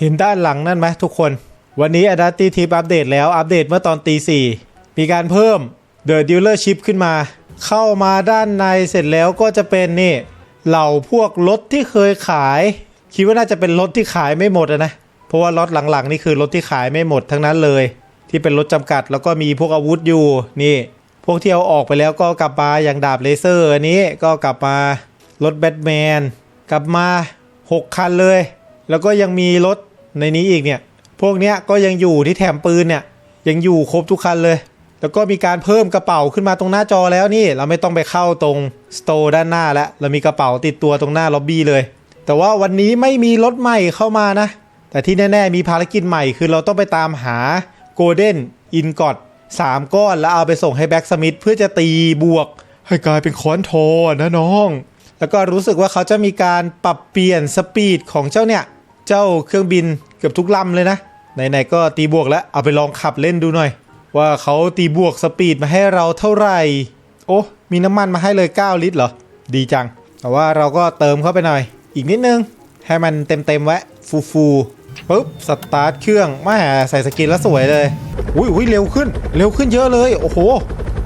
เห็นด้านหลังนั่นไหมทุกคน วันนี้ a d a p t i v e Tip อัปเดตแล้วอัปเดตเมื่อตอนตีสี่มีการเพิ่ม The Dealership ขึ้นมา เข้ามาด้านในเสร็จแล้วก็จะเป็นนี่เหล่าพวกรถที่เคยขาย คิดว่าน่าจะเป็นรถที่ขายไม่หมดนะ เพราะว่าล็อตหลังๆ นี่คือรถที่ขายไม่หมดทั้งนั้นเลย ที่เป็นรถจำกัดแล้วก็มีพวกอาวุธอยู่นี่ พวกที่เอาออกไปแล้วก็กลับมาอย่างดาบเลเซอร์อันนี้ก็กลับมารถแบทแมนกลับมา 6 คันเลย แล้วก็ยังมีรถ ในนี้อีกเนี่ย พวกเนี้ยก็ยังอยู่ที่แถมปืนเนี่ย ยังอยู่ครบทุกคันเลย แล้วก็มีการเพิ่มกระเป๋าขึ้นมาตรงหน้าจอแล้วนี่ เราไม่ต้องไปเข้าตรงสโตร์ด้านหน้าแล้วเรามีกระเป๋าติดตัวตรงหน้าล็อบบี้เลย แต่ว่าวันนี้ไม่มีรถใหม่เข้ามานะ แต่ที่แน่ ๆ มีภารกิจใหม่คือเราต้องไปตามหาโกลเด้นอินกอดสามก้อนแล้วเอาไปส่งให้แบ็กสมิธเพื่อจะตีบวก ให้กลายเป็นค้อนโทนะน้อง แล้วก็รู้สึกว่าเขาจะมีการปรับเปลี่ยนสปีดของเจ้าเนี่ย เจ้าเครื่องบิน เกือบทุกลำเลยนะไหนๆก็ตีบวกแล้วเอาไปลองขับเล่นดูหน่อย ว่าเขาตีบวกสปีดมาให้เราเท่าไหร่ โอ้มีน้ำมันมาให้เลย 9 ลิตรเหรอ ดีจัง แต่ว่าเราก็เติมเข้าไปหน่อย อีกนิดนึง ให้มันเต็มๆไว้ฟูฟูปุ๊บสตาร์ทเครื่องม่ใส่สกินแล้วสวยเลยอุ้ยอุ้ยเร็วขึ้น เร็วขึ้นเยอะเลย โอ้โห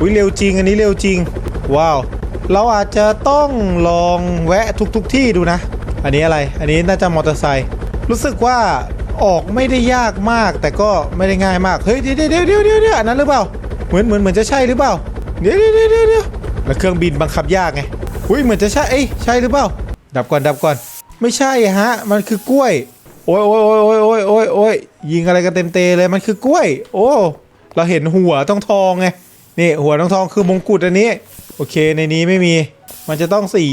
อุ้ยเร็วจริงอันนี้เร็วจริง ว้าว เราอาจจะต้องลองแวะทุกๆทที่ดูนะ อันนี้อะไร อันนี้น่าจะมอเตอร์ไซค์รู้สึกว่า ออกไม่ได้ยากมากแต่ก็ไม่ได้ง่ายมาก เฮ้ยเดี๋ยวเดี๋ยวเดี๋ยวเดี๋ยวเดี๋ยวอันนั้นหรือเปล่า เหมือนเหมือนเหมือนจะใช่หรือเปล่าเดี๋ยวเดี๋ยวเดี๋ยวเดี๋ยวเดี๋ยวแล้วเครื่องบินบังคับยากไง อุ้ยเหมือนจะใช่เอ้ยใช่หรือเปล่า ดับก่อนดับก่อน ไม่ใช่ฮะ มันคือกล้วย โอ้ยโอ้ยโอ้ยโอ้ยโอ้ยโอ้ยโอ้ยยิงอะไรกันเต็มเตเลย มันคือกล้วย โอ้ เราเห็นหัวทองทองไง นี่หัวทองทองคือมงกุฎอันนี้ โอเคในนี้ไม่มี มันจะต้องสี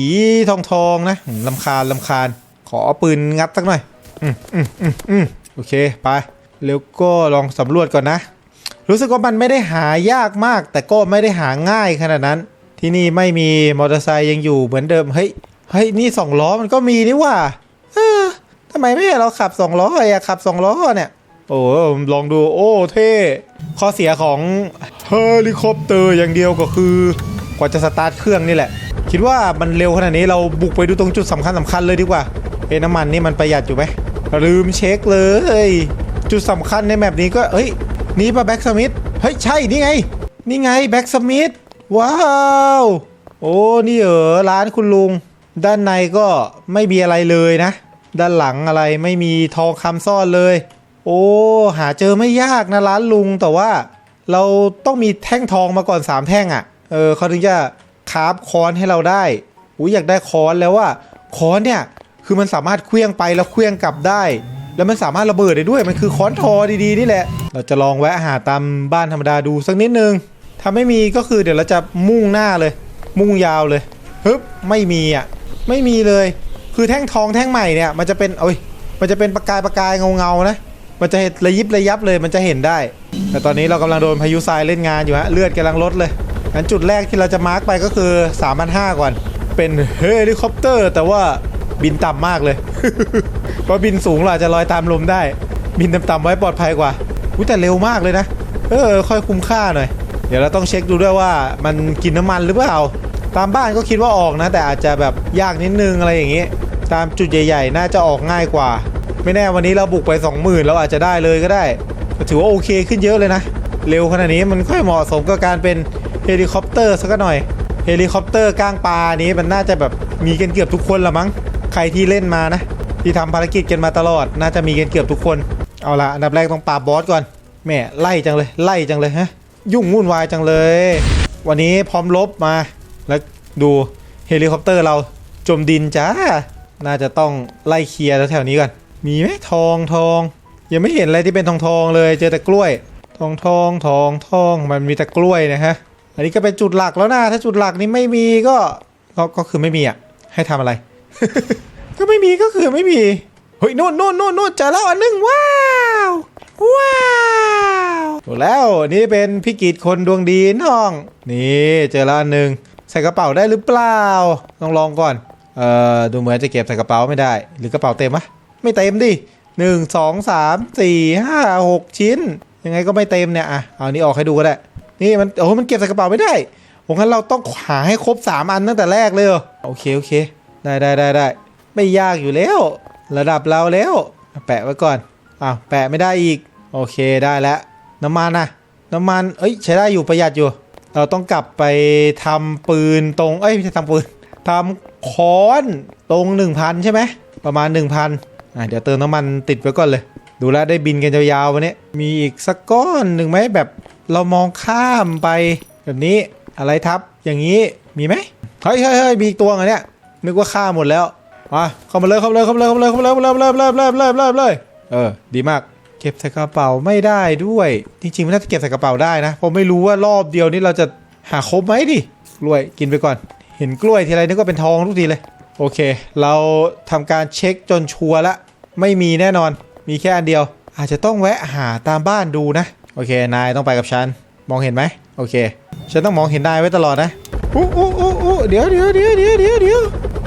ทองทองนะลำคาญลำคาญ ขอปืนงัดสักหน่อย อืมอืมอืมอืมโอเคไปแล้วก็ลองสำรวจก่อนนะ รู้สึกว่ามันไม่ได้หายากมาก แต่ก็ไม่ได้หาง่ายขนาดนั้น ที่นี่ไม่มีมอเตอร์ไซค์ยังอยู่เหมือนเดิมเฮ้ยเฮ้ยนี่สองล้อมันก็มีนี่ว่าเออทำไมไม่ให้เราขับสองล้ออยากขับสองล้อเนี่ยโอ้ลองดูโอ้เท่ข้อเสียของเฮลิคอปเตอร์อย่างเดียวก็คือกว่าจะสตาร์ทเครื่องนี่แหละ คิดว่ามันเร็วขนาดนี้เราบุกไปดูตรงจุดสำคัญสำคัญเลยดีกว่าเอ้น้ำมันนี่มันประหยัดอยู่ไหม ลืมเช็คเลย จุดสำคัญในแมปนี้ก็เอ้ย นี่ปะแบ็กสมิธเฮ้ย ใช่ นี่ไง นี่ไงแบ็กสมิธว้าว โอ้ นี่เหรอร้านคุณลุง ด้านในก็ไม่มีอะไรเลยนะ ด้านหลังอะไรไม่มีทองคำซ่อนเลย โอ้ หาเจอไม่ยากนะร้านลุงแต่ว่า เราต้องมีแท่งทองมาก่อน3แท่งอะ่ะ เออเขาถึงจะคาฟค้อนให้เราได้อุ้ยอยากได้ค้อนแล้วว่าค้อนเนี่ย คือมันสามารถเคลื่องไปแล้วเคลื่องกลับได้ แล้วมันสามารถระเบิดได้ด้วย มันคือค้อนทอดีๆนี่แหละ เราจะลองแวะหาตามบ้านธรรมดาดูสักนิดนึง ถ้าไม่มีก็คือเดี๋ยวเราจะมุ่งหน้าเลย มุ่งยาวเลยฮึบไม่มีอะ ไม่มีเลย คือแท่งทองแท่งใหม่เนี่ยมันจะเป็นโอ้ย มันจะเป็นประกายประกายเงาเงานะ มันจะเห็นระยิบระยับเลย มันจะเห็นได้ แต่ตอนนี้เรากำลังโดนพายุทรายเล่นงานอยู่ฮะ เลือดกำลังลดเลยงั้นจุดแรกที่เราจะมาร์กไปก็คือ3,500ก่อน เป็นเฮลิคอปเตอร์ แต่ว่า บินต่ำมากเลย เพราะบินสูงเราจะลอยตามลมได้ บินต่ำๆไว้ปลอดภัยกว่าอุ้ยแต่เร็วมากเลยนะ เออ ค่อยคุ้มค่าหน่อย เดี๋ยวเราต้องเช็คดูด้วยว่ามันกินน้ำมันหรือเปล่า ตามบ้านก็คิดว่าออกนะ แต่อาจจะแบบยากนิดนึงอะไรอย่างงี้ ตามจุดใหญ่ๆ น่าจะออกง่ายกว่า ไม่แน่วันนี้เราบุกไป 20,000เราอาจจะได้เลยก็ได้ ถือว่าโอเคขึ้นเยอะเลยนะ เร็วขนาดนี้มันค่อยเหมาะสมกับการเป็นเฮลิคอปเตอร์สักหน่อย เฮลิคอปเตอร์ก้างปลานี้มันน่าจะแบบมีกันเกือบทุกคนละมั้ง ใครที่เล่นมานะ ที่ทำภารกิจกันมาตลอด น่าจะมีกันเกือบทุกคน เอาละอันดับแรกต้องปราบบอสก่อนแหม่ไล่จังเลย ไล่จังเลยฮะ ยุ่งวุ่นวายจังเลย วันนี้พร้อมลบมา แล้วดูเฮลิคอปเตอร์เราจมดินจ้า น่าจะต้องไล่เคลียร์แถวนี้ก่อน มีไหมทองทองยังไม่เห็นอะไรที่เป็นทองทองเลย เจอแต่กล้วย ทองทองทองทองมันมีแต่กล้วยนะฮะ อันนี้ก็เป็นจุดหลักแล้วนะ ถ้าจุดหลักนี้ไม่มีก็ ก็ก็คือไม่มีอะ ให้ทำอะไร ก็ไม่มีก็คือไม่มี เฮ้ยนู่นนู่นนู่นนู่นเจอแล้วอันหนึงว้าวว้าวถูกแล้วนี่เป็นพิกิจคนดวงดีน้อง นี่เจอแล้วอันหนึ่งใส่กระเป๋าได้หรือเปล่าต้องลองก่อนเอ่อดูเหมือนจะเก็บใส่กระเป๋าไม่ได้ หรือกระเป๋าเต็มปะไม่เต็มดิหนึ่งสองสามสี่ห้าหกชิ้น ยังไงก็ไม่เต็มเนี่ยอะเอานี้ออกให้ดูก็ได้ นี่มันโอ้มันเก็บใส่กระเป๋าไม่ได้โอ้งั้นเราต้องหาให้ครบสามอันตั้งแต่แรกเลยโอเคโอเค ได้ได้ได้ได้ไม่ยากอยู่แล้ว ระดับเราแล้ว แปะไว้ก่อนอ้าวแปะไม่ได้อีก โอเคได้แล้วน้ำมันนะน้ำมันเอ้ยใช้ได้อยู่ประหยัดอยู่ เราต้องกลับไปทำปืนตรงเอ้ยไม่ใช่ทำปืนทำค้อนตรง 1,000 ใช่ไหมประมาณ 1,000อะเดี๋ยวเติมน้ำมันติดไว้ก่อนเลย ดูแลได้บินกันยาวๆวันนี้มีอีกสักก้อนหนึ่งไหมแบบเรามองข้ามไปแบบนี้อะไรทับอย่างนี้มีไหมเฮ้ยเฮ้ยเฮ้ยมีอีกตัวเหรอเนี่ย นึกว่าฆ่าหมดแล้วมาเข้ามาเลยเข้ามาเลยเข้ามาเลยเข้ามาเลยเข้ามาเลยเข้ามาเลยเริ่มเริ่มเริ่มเริ่มเริ่มเลยเออดีมาก เก็บใส่กระเป๋าไม่ได้ด้วย จริงๆไม่น่าจะเก็บใส่กระเป๋าได้นะผมไม่รู้ว่ารอบเดียวนี้เราจะหาครบไหมดิกล้วยกินไปก่อน เห็นกล้วยทีไรนึกว่าเป็นทองทุกทีเลย โอเค เราทำการเช็คจนชัวร์ละไม่มีแน่นอนมีแค่อันเดียว อาจจะต้องแวะหาตามบ้านดูนะ โอเค นายต้องไปกับฉัน มองเห็นไหมโอเค ฉันต้องมองเห็นนายไว้ตลอดนะอู้อู้อู้อู้เดี๋ยวเดี๋ยวเดี๋ยวเดี๋ยวเดี๋ยว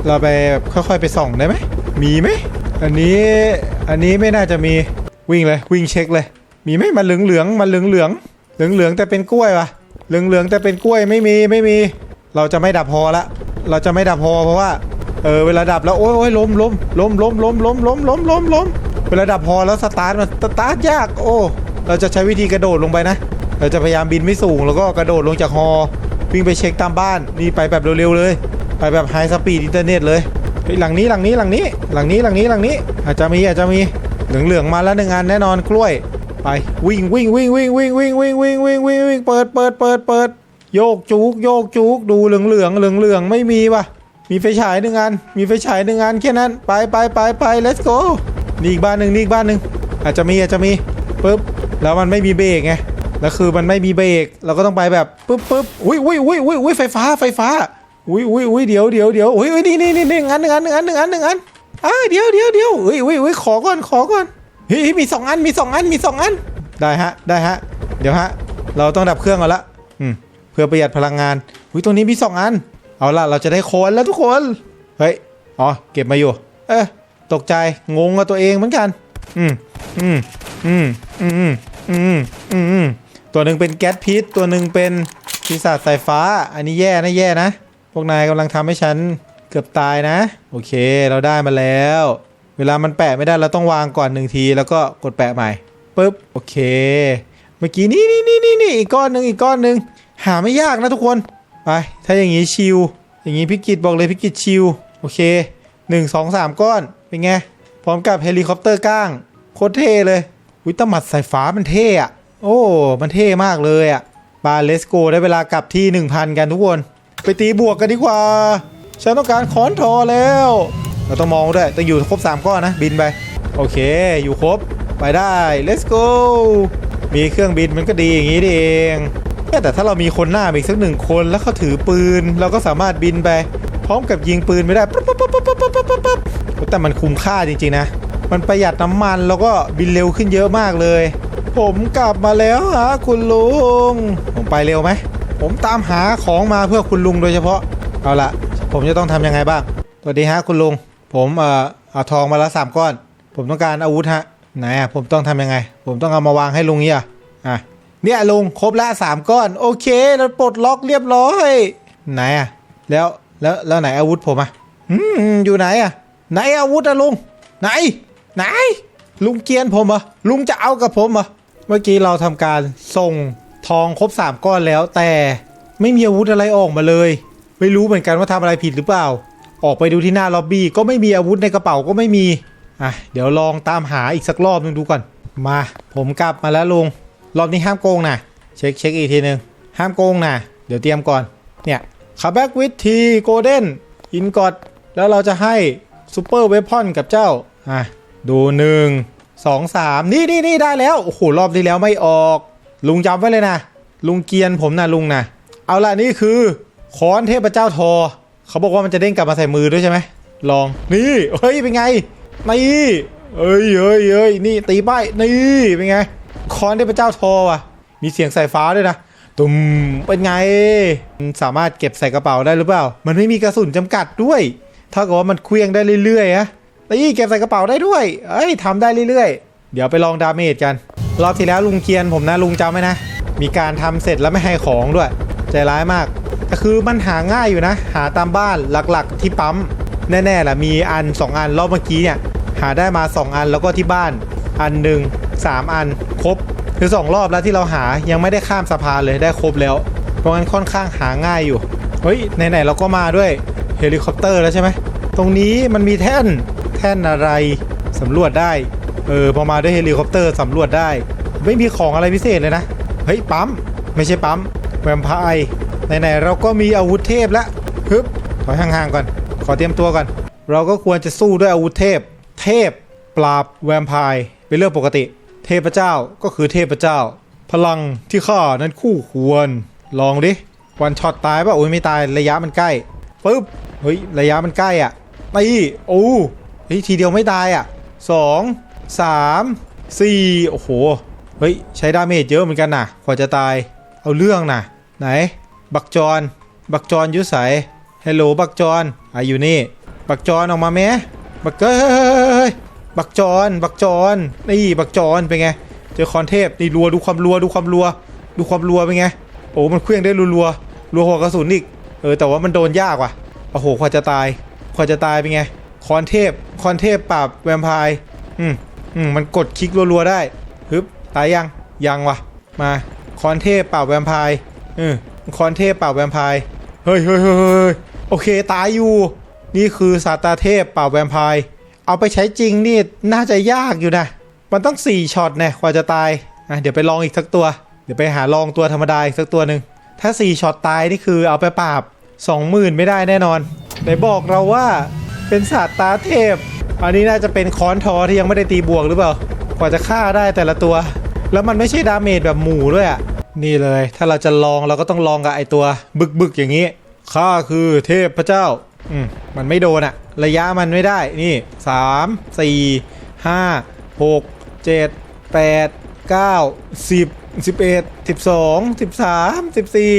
เราไปแบบค่อยๆไปส่องได้ไหมมีไหมอันนี้อันนี้ไม่น่าจะมีวิ่งเลยวิ่งเช็คเลย มีไหมมันเหลืองเหลืองๆมันเหลืองเหลืองเหลืองเหลืองๆแต่เป็นกล้วยปะเหลืองเหลืองๆแต่เป็นกล้วยไม่มีไม่มี เราจะไม่ดับพอละ เราจะไม่ดับพอเพราะว่าเออเวลาดับแล้วโอ้ยโอ้ยล้มล้มล้มล้มล้มล้มล้มล้มล้มล้มเวลาดับพอแล้วสตาร์ทมันสตาร์ทยากโอ้เราจะใช้วิธีกระโดดลงไปนะ เราจะพยายามบินไม่สูงแล้วก็กระโดดลงจากฮอวิ่งไปเช็คตามบ้านนี่ไปแบบเร็วๆเลย ไปแบบไฮสปีดอินเทอร์เน็ตเลยเฮ้ยหลังนี้หลังนี้หลังนี้หลังนี้หลังนี้หลังนี้ อาจจะมีอาจจะมีเหลืองเหลืองมาแล้วหนึ่งอันแน่นอนกล้วย ไปวิ่งวิ่งวิ่งวิ่งวิ่งวิ่งวิ่งวิ่งวิ่งวิ่งวิ่งเปิดเปิดเปิดเปิดโยกจุกโยกจุกดูเหลืองเหลืองเหลืองเหลืองไม่มีว่ะมีไฟฉายหนึ่งอันมีไฟฉายหนึ่งอันแค่นั้นไปไปไปไป let's go นี่อีกบ้านหนึ่งนี่อีกบ้านหนึ่งอาจจะมีอาจจะมีปุ๊บแล้วมันไม่มีเบรกไงแล้วคือมันไม่มีเบรกเราก็ต้องไปแบบปุ๊บปุ๊บอุ้ยอุ้ยอุ้ยอุ้ยไฟฟ้าไฟฟ้า อุ้ยอุ้ยอุ้ยเดี๋ยวเดี๋ยวเดี๋ยวอุ้ยอุ้ยนี่นี่นี่หนึ่งอันหนึ่งอันหนึ่งอันหนึ่งอันหนึ่งอันอ้าเดี๋ยวเดี๋ยวเดี๋ยวอุ้ยอุ้ยอุ้ยขอก่อนขอก่อนเฮ้ยมีสองอันมีสองอันมีสองอันได้ฮะได้ฮะเดี๋ยวฮะเราต้องดับเครื่องก่อนละอืมเพื่อประหยัดพลังงานอุ้ยตรงนี้มีสองอัน เอาล่ะเราจะได้โคนแล้วทุกคนเฮ้ยอ๋อเก็บมาอยู่ เออตกใจงงกับตัวเองเหมือนกัน อืมอืมอืมอืมอืมอืมอืมอืมตัวหนึ่งเป็นแก๊สพิษตัวหนึ่งเป็นปีศาจสายฟ้า อันนี้แย่นะแย่นะ พวกนายกำลังทำให้ฉันเกือบตายนะ โอเค เราได้มาแล้ว เวลามันแปะไม่ได้เราต้องวางก่อนหนึ่งที แล้วก็กดแปะใหม่ปึ๊บโอเค เมื่อกี้นี่นี่นี่นี่นี่อีกก้อนหนึ่งอีกก้อนหนึ่งหาไม่ยากนะทุกคนไปถ้าอย่างนี้ชิลอย่างนี้พิกิตบอกเลยพิกิตชิลโอเคหนึ่งสองสามก้อน เป็นไง พร้อมกับเฮลิคอปเตอร์ก้าง โคตรเท่เลยวิตามัดสายฟ้ามันเท่อะโอ้ มันเท่มากเลยอะบาเลสโกได้เวลากลับที่ 1000 กันทุกคน ไปตีบวกกันดีกว่า ฉันต้องการขอนทอแล้ว เราต้องมองด้วยต้องอยู่ครบ 3 ก้อนนะ บินไป โอเค อยู่ครบ ไปได้ let's go มีเครื่องบินมันก็ดีอย่างนี้เองแค่แต่ถ้าเรามีคนหน้าอีกสักหนึ่งคนแล้วเขาถือปืน เราก็สามารถบินไป พร้อมกับยิงปืนไม่ได้แต่มันคุ้มค่าจริงๆนะ มันประหยัดน้ำมันแล้วก็บินเร็วขึ้นเยอะมากเลย ผมกลับมาแล้วฮะคุณลุงผมไปเร็วไหม ผมตามหาของมาเพื่อคุณลุงโดยเฉพาะ เอาละผมจะต้องทำยังไงบ้าง สวัสดีฮะคุณลุง ผมเอ่อเอาทองมาแล้วสามก้อน ผมต้องการอาวุธฮะ ไหนอะผมต้องทำยังไง ผมต้องเอามาวางให้ลุงเนี่ยอะ เนี่ยลุงครบละสามก้อน โอเคเราปลดล็อกเรียบร้อย ไหนอะ แล้วแล้วแล้วไหนอาวุธผมอะอืมอยู่ไหนอะ ไหนอาวุธอะลุง ไหน ไหน ลุงเกียนผมเหรอลุงจะเอากับผมเหรอเมื่อกี้เราทำการส่ง ทองครบสามก้อนแล้วแต่ไม่มีอาวุธอะไรออกมาเลย ไม่รู้เหมือนกันว่าทำอะไรผิดหรือเปล่า ออกไปดูที่หน้าล็อบบี้ก็ไม่มีอาวุธในกระเป๋าก็ไม่มีอะเดี๋ยวลองตามหาอีกสักรอบนึงดูก่อนมา ผมกลับมาแล้วลุงรอบนี้ห้ามโกงนะเช็คเช็คอีกทีหนึ่งห้ามโกงนะเดี๋ยวเตรียมก่อนเนี่ยคาแบ็กวิททีโกลเด้นอินกอดแล้วเราจะให้ซูเปอร์เวพอนกับเจ้าอะดูหนึ่งสองสามนี่นี่นี่ได้แล้ว โอ้โห รอบที่แล้วไม่ออก ลุงจำไว้เลยนะ ลุงเกียนผมนะลุงนะเอาละนี่คือค้อนเทพเจ้าทอ เขาบอกว่ามันจะเด้งกลับมาใส่มือด้วยใช่ไหมลองนี่เฮ้ยเป็นไงนี่เอ้ยเอ้ยเอ้ยนี่ตีป้ายนี่เป็นไงค้อนเทพเจ้าทอว่ะ มีเสียงสายฟ้าด้วยนะตุมเป็นไง สามารถเก็บใส่กระเป๋าได้หรือเปล่า มันไม่มีกระสุนจำกัดด้วยเท่ากับว่ามันเคลื่องได้เรื่อยๆอะตีเก็บใส่กระเป๋าได้ด้วย เอ้ยทำได้เรื่อยๆ เดี๋ยวไปลองดาเมจกัน รอบที่แล้วลุงเกียนผมนะลุงจำไหมนะ มีการทำเสร็จแล้วไม่ให้ของด้วย ใจร้ายมากแต่คือมันหาง่ายอยู่นะ หาตามบ้านหลักๆที่ปั๊มแน่ๆแหละมีอัน 2 อันรอบเมื่อกี้เนี่ยหาได้มา 2 อันแล้วก็ที่บ้านอันหนึ่งสามอันครบคือสองรอบแล้วที่เราหายังไม่ได้ข้ามสะพานเลยได้ครบแล้ว เพราะงั้นค่อนข้างหาง่ายอยู่เฮ้ยไหนๆเราก็มาด้วยเฮลิคอปเตอร์แล้วใช่ไหมตรงนี้มันมีแท่นแท่นอะไรสำรวจได้ เออพอมาด้วยเฮลิคอปเตอร์สำรวจได้ ไม่มีของอะไรพิเศษเลยนะ เฮ้ย ปั๊ม ไม่ใช่ปั๊ม แวมไพร์ไหนๆเราก็มีอาวุธเทพแล้วฮึบถอยห่างๆก่อน ขอเตรียมตัวก่อน เราก็ควรจะสู้ด้วยอาวุธเทพ เทพ ปราบแวมไพร์เป็นเรื่องปกติ เทพเจ้าก็คือเทพเจ้า พลังที่ข้านั้นคู่ควร ลองดิวันช็อตตายป่ะโอ้ยไม่ตายระยะมันใกล้ปึ๊บเฮ้ยระยะมันใกล้อะตีโอ้เฮ้ยทีเดียวไม่ตายอะสอง สามสี่โอ้โห เฮ้ย ใช้ดาเมจเยอะเหมือนกันนะกว่าจะตาย เอาเรื่องนะไหน บักจอน บักจอนยุใสฮัลโหลบักจอนอะอยู่นี่ บักจอนออกมาแม้บักเอ้ยบักจอน บักจอน นี่บักจอนเป็นไง เจอคอนเทพนี่รัวดูความรัวดูความรัว ดูความรัวเป็นไง โอ้มันเคลื่องได้รัวรัวรัวหัวกระสุนอีก เออแต่ว่ามันโดนยากว่ะ โอ้โหกว่าจะตายกว่าจะตายเป็นไง คอนเทพ คอนเทพปราบแวมไพร์ อืม อืมมันกดคลิกรัวๆได้ฮึบตายยังยังวะมาคอนเทพปราแวมไพร์อืมคอนเทพปราแวมไพร์เฮ้ยเฮ้ยเฮ้ยเฮ้ยโอเคตายอยู่ นี่คือซาตาเทพปราแวมไพร์เอาไปใช้จริงนี่น่าจะยากอยู่นะ มันต้อง 4ช็อตแน่กว่าจะตายอะเดี๋ยวไปลองอีกสักตัว เดี๋ยวไปหาลองตัวธรรมดาอีกสักตัวหนึ่งถ้า 4ช็อตตายนี่คือเอาไปปราบ20,000 ไม่ได้แน่นอนไหนบอกเราว่าเป็นศาสตราเทพ อันนี้น่าจะเป็นค้อนทอที่ยังไม่ได้ตีบวกหรือเปล่า กว่าจะฆ่าได้แต่ละตัว แล้วมันไม่ใช่ดาเมจแบบหมู่ด้วยอะนี่เลย ถ้าเราจะลองเราก็ต้องลองกับไอตัวบึกบึกอย่างนี้ข้าคือเทพพระเจ้า อืมมันไม่โดนอะระยะมันไม่ได้ นี่สามสี่ห้าหกเจ็ดแปดเก้าสิบสิบเอ็ดสิบสองสิบสามสิบสี่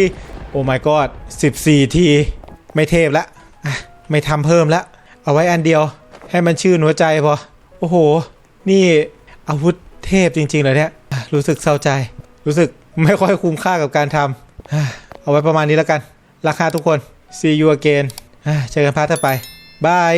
โอ้ my god สิบสี่ที ไม่เทพละ ไม่ทำเพิ่มละ เอาไว้อันเดียว ให้มันชื่นหัวใจพอ โอ้โห นี่อาวุธเทพจริงๆเลยเนี่ย รู้สึกเศร้าใจ รู้สึกไม่ค่อยคุ้มค่ากับการทำเอาไว้ประมาณนี้แล้วกัน ราคาทุกคน see you again เจอกันพาร์ทต่อไปบาย